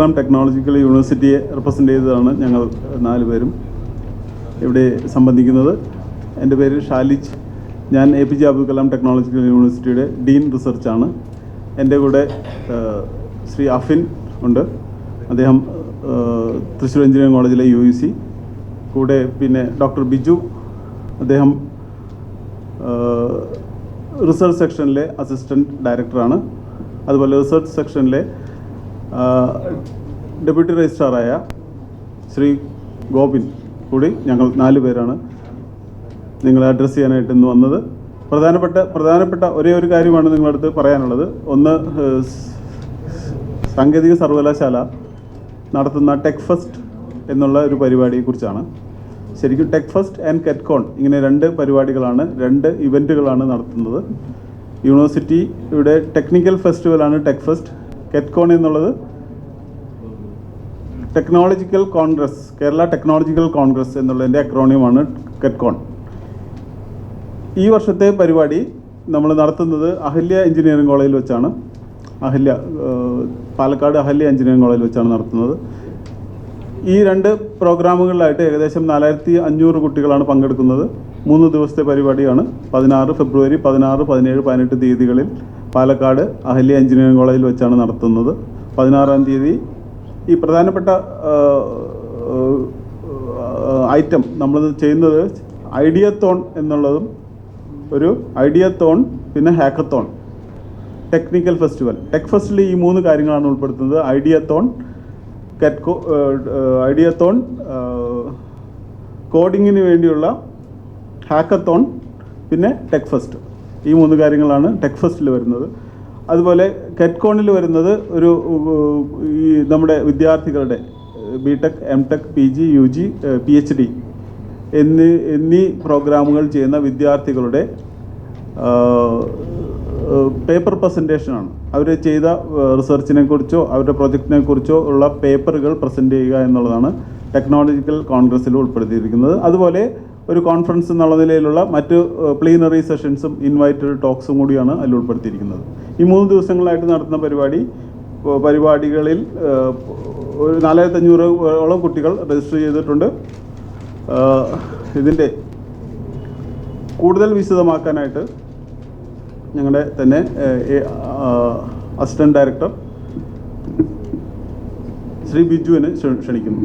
Kalam technological യൂണിവേഴ്സിറ്റിയെ represent ചെയ്തതാണ് ഞങ്ങൾ നാല് പേരും ഇവിടെ സംബന്ധിക്കുന്നത്. എന്റെ പേര് ഷാലിജ്. ഞാൻ A P J Abdul Kalam technological യൂണിവേഴ്സിറ്റിയുടെ ഡീൻ റിസർച്ചാണ് എന്റെ കൂടെ ശ്രീ അഫിൻ ഉണ്ട്. അദ്ദേഹം തൃശ്ശൂർ എഞ്ചിനീയറിംഗ് കോളേജിലെ യു യു സി കൂടെ പിന്നെ ഡോക്ടർ ബിജു. അദ്ദേഹം റിസർച്ച് സെക്ഷനിലെ അസിസ്റ്റന്റ് ഡയറക്ടറാണ്. അതുപോലെ റിസർച്ച് സെക്ഷനിലെ ഡെപ്യൂട്ടി രജിസ്ട്രാറായ ശ്രീ ഗോപിൻ കൂടി ഞങ്ങൾ നാല് പേരാണ് നിങ്ങളെ അഡ്രസ്സ് ചെയ്യാനായിട്ട് ഇന്ന് വന്നത്. പ്രധാനപ്പെട്ട പ്രധാനപ്പെട്ട ഒരേ ഒരു കാര്യമാണ് നിങ്ങളടുത്ത് പറയാനുള്ളത്. ഒന്ന് സാങ്കേതിക സർവകലാശാല നടത്തുന്ന ടെക് ഫസ്റ്റ് എന്നുള്ള ഒരു പരിപാടിയെക്കുറിച്ചാണ് ശരിക്കും ടെക് ഫസ്റ്റ് ആൻഡ് കെറ്റ്കോൺ ഇങ്ങനെ രണ്ട് പരിപാടികളാണ് രണ്ട് ഇവന്റുകളാണ് നടത്തുന്നത്. യൂണിവേഴ്സിറ്റിയുടെ ടെക്നിക്കൽ ഫെസ്റ്റിവലാണ് ടെക് ഫസ്റ്റ്. കെറ്റ്കോൺ എന്നുള്ളത് technological congress Kerala technological congress എന്നുള്ളതിന്റെ അക്രോണിയമാണ് കെറ്റ്കോൺ ഈ വർഷത്തെ പരിപാടി നമ്മൾ നടത്തുന്നത് അഹല്യ എഞ്ചിനീയറിംഗ് കോളേജിൽ വെച്ചാണ്. അഹല്യ പാലക്കാട് അഹല്യ എഞ്ചിനീയറിംഗ് കോളേജിൽ വെച്ചാണ് നടത്തുന്നത്. ഈ രണ്ട് പ്രോഗ്രാമുകളിലായിട്ട് ഏകദേശം നാലായിരത്തി അഞ്ഞൂറ് കുട്ടികളാണ് പങ്കെടുക്കുന്നത്. മൂന്ന് ദിവസത്തെ പരിപാടിയാണ്. പതിനാറ് ഫെബ്രുവരി പതിനാറ് പതിനേഴ് പതിനെട്ട് തീയതികളിൽ പാലക്കാട് അഹല്യ എഞ്ചിനീയറിംഗ് കോളേജിൽ വെച്ചാണ് നടത്തുന്നത്. പതിനാറാം തീയതി ഈ പ്രധാനപ്പെട്ട ഐറ്റം നമ്മൾ ചെയ്യുന്നത് ഐഡിയത്തോൺ എന്നുള്ളതും ഒരു ഐഡിയത്തോൺ പിന്നെ ഹാക്കത്തോൺ. Technical festival. ടെക് ഫെസ്റ്റിൽ ഈ മൂന്ന് കാര്യങ്ങളാണ് ഉൾപ്പെടുത്തുന്നത്. ഐഡിയത്തോൺ കെറ്റ്കോ ഐഡിയത്തോൺ കോഡിങ്ങിന് വേണ്ടിയുള്ള ഹാക്കത്തോൺ പിന്നെ ടെക് ഫസ്റ്റ് ഈ മൂന്ന് കാര്യങ്ങളാണ് ടെക് ഫസ്റ്റിൽ വരുന്നത്. അതുപോലെ കെറ്റ്കോണിൽ വരുന്നത് ഒരു ഈ നമ്മുടെ വിദ്യാർത്ഥികളുടെ B tech M tech P G U G P H D എന്നീ എന്നീ പ്രോഗ്രാമുകൾ ചെയ്യുന്ന വിദ്യാർത്ഥികളുടെ പേപ്പർ പ്രസന്റേഷനാണ് അവർ ചെയ്ത റിസർച്ചിനെ കുറിച്ചോ അവരുടെ പ്രൊജക്റ്റിനെ കുറിച്ചോ ഉള്ള പേപ്പറുകൾ പ്രസന്റ് ചെയ്യുക എന്നുള്ളതാണ് ടെക്നോളജിക്കൽ കോൺഗ്രസ്സിൽ ഉൾപ്പെടുത്തിയിരിക്കുന്നത്. അതുപോലെ ഒരു കോൺഫറൻസ് എന്നുള്ള നിലയിലുള്ള മറ്റ് പ്ലീനറി സെഷൻസും ഇൻവൈറ്റഡ് ടോക്സും കൂടിയാണ് അതിൽ ഉൾപ്പെടുത്തിയിരിക്കുന്നത്. ഈ മൂന്ന് ദിവസങ്ങളായിട്ട് നടത്തുന്ന പരിപാടി പരിപാടികളിൽ ഒരു നാലായിരത്തി അഞ്ഞൂറോളം കുട്ടികൾ രജിസ്റ്റർ ചെയ്തിട്ടുണ്ട്. ഇതിന്റെ കൂടുതൽ വിശദമാക്കാനായിട്ട് ഞങ്ങളുടെ തന്നെ അസിസ്റ്റന്റ് ഡയറക്ടർ ശ്രീ ബിജുവിനെ ക്ഷണിക്കുന്നു.